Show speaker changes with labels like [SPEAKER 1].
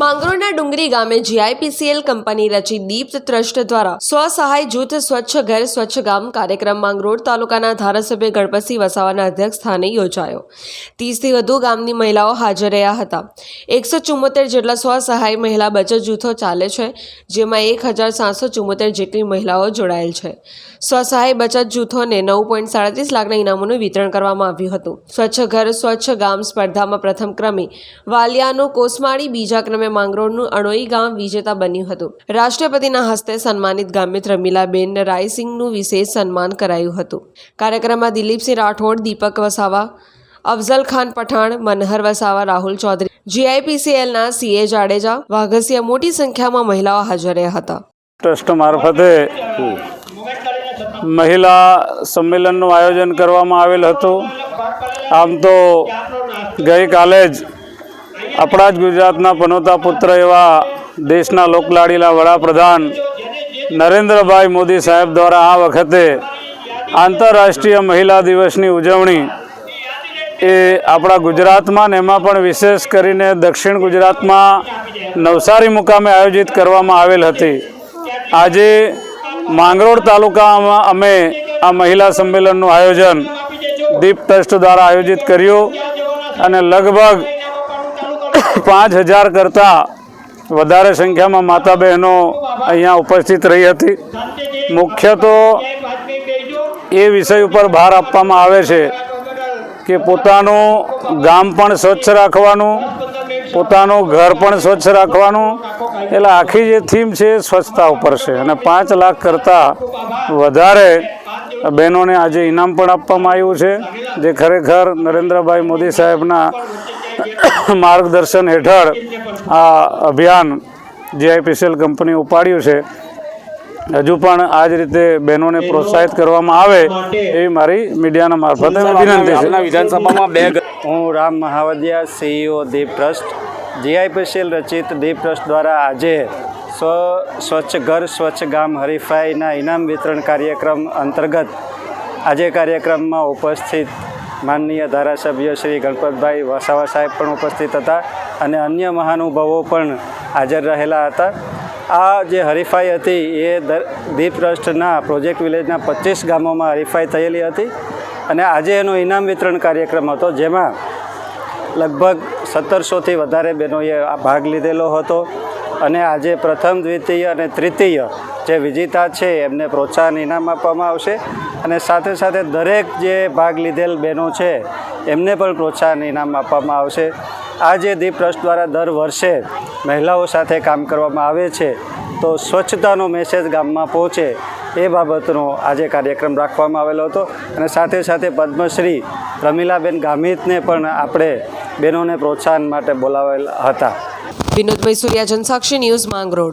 [SPEAKER 1] માંગરોળના ડુંગરી ગામે GIPCL company રચી દીપ trust દ્વારા સ્વસહાય જૂથ સ્વચ્છ ઘર, સ્વચ્છ ગામ કાર્યક્રમ માંગરોળ તાલુકાના ધારાસભ્ય ગણપતસિંહ વસાવાના અધ્યક્ષ સ્થાને યોજાયો. ત્રીસથી વધુ ગામની મહિલાઓ હાજર રહ્યા હતા. એકસો ચુમ્મોતેર જેટલા સ્વસહાય મહિલા બચત જૂથો ચાલે છે, જેમાં એક હજાર સાતસો ચુમ્મોતેર જેટલી મહિલાઓ જોડાયેલ છે. સ્વસહાય બચત જૂથોને નવ પોઈન્ટ સાડત્રીસ લાખના ઇનામોનું વિતરણ કરવામાં આવ્યું હતું. સ્વચ્છ ઘર, સ્વચ્છ ગામ સ્પર્ધામાં પ્રથમ ક્રમે વાલિયાનું કોસમાળી બીજા ક્રમે માંગરોળનું અણોઈ ગામ વિજેતા બન્યું હતું. રાષ્ટ્રપતિના હસ્તે સન્માનિત ગામિત રમીલાબેન રાયસિંગનું વિશેષ સન્માન કરાયું હતું. કાર્યક્રમમાં દિલીપસિંહ રાઠોડ, દીપક વસાવા, અફઝલ ખાન પઠાણ, મનહર વસાવા, રાહુલ ચૌધરી, જીઆઈપીસીએલના સીએ જાડેજા વાઘસિયા મોટી સંખ્યામાં મહિલાઓ હાજર રહ્યા હતા.
[SPEAKER 2] ટ્રસ્ટ મારફતે મહિલા સંમેલનનું આયોજન કરવામાં આવેલ હતું. આમ તો ગઈકાલે જ આપણા જ ગુજરાતના પનોતા પુત્ર એવા દેશના લોકલાડીલા વડાપ્રધાન નરેન્દ્રભાઈ મોદી સાહેબ દ્વારા આ વખતે આંતરરાષ્ટ્રીય મહિલા દિવસની ઉજવણી એ આપણા ગુજરાતમાં ને એમાં પણ વિશેષ કરીને દક્ષિણ ગુજરાતમાં નવસારી મુકામે આયોજિત કરવામાં આવેલ હતી. આજે માંગરોળ તાલુકામાં અમે આ મહિલા સંમેલનનું આયોજન દીપ ટ્રસ્ટ દ્વારા આયોજિત કર્યું અને લગભગ પાંચ હજાર કરતાં વધારે સંખ્યામાં માતા બહેનો અહીંયા ઉપસ્થિત રહી હતી. મુખ્ય તો એ વિષય ઉપર ભાર આપવામાં આવે છે કે પોતાનું ગામ પણ સ્વચ્છ રાખવાનું, પોતાનું ઘર પણ સ્વચ્છ રાખવાનું. એટલે આખી જે થીમ છે એ સ્વચ્છતા ઉપર છે. અને પાંચ લાખ કરતાં વધારે બહેનોને આજે ઇનામ પણ આપવામાં આવ્યું છે. જે ખરેખર નરેન્દ્રભાઈ મોદી સાહેબના માર્ગદર્શન હેઠળ આ અભિયાન જીઆઈપીસીએલ કંપની ઉપાડ્યું છે હજુ પણ આ જ રીતે બહેનોને પ્રોત્સાહિત કરવામાં આવે એવી મારી મીડિયાના મારફતે વિનંતી છે.
[SPEAKER 3] વિધાનસભામાં બે
[SPEAKER 4] હું Ram Mahavadiya CEO Deep trust GIPCL રચિત દીપ ટ્રસ્ટ દ્વારા આજે સ્વ સ્વચ્છ ઘર સ્વચ્છ ગામ હરીફાઈના ઇનામ વિતરણ કાર્યક્રમ અંતર્ગત આજે કાર્યક્રમમાં ઉપસ્થિત માનનીય ધારાસભ્ય શ્રી ગણપતભાઈ વસાવા સાહેબ પણ ઉપસ્થિત હતા અને અન્ય મહાનુભાવો પણ હાજર રહેલા હતા. આ જે હરીફાઈ હતી એ દીપ ટ્રસ્ટના પ્રોજેક્ટ વિલેજના પચીસ ગામોમાં હરીફાઈ થયેલી હતી અને આજે એનો ઇનામ વિતરણ કાર્યક્રમ હતો જેમાં લગભગ સત્તરસોથી વધારે બહેનોએ ભાગ લીધેલો હતો અને આજે પ્રથમ, દ્વિતીય અને તૃતીય જે વિજેતા છે એમને પ્રોત્સાહન ઇનામ આપવામાં આવશે. અને સાથે સાથે દરેક જે ભાગ લીધેલ બહેનો છે, એમને પણ પ્રોત્સાહન ઇનામ આપવામાં આવશે. આ જે દીપ ટ્રસ્ટ દ્વારા દર વર્ષે મહિલાઓ સાથે કામ કરવામાં આવે છે, તો સ્વચ્છતાનો મેસેજ ગામમાં પહોંચે એ બાબતનો આજે કાર્યક્રમ રાખવામાં આવેલો હતો. અને સાથે સાથે પદ્મશ્રી રમીલાબેન ગામિતને પણ આપણે બહેનોને પ્રોત્સાહન માટે બોલાવેલ હતા.
[SPEAKER 1] વિનોદ સૂર્યા, જનસાક્ષી ન્યૂઝ માંગરોળ.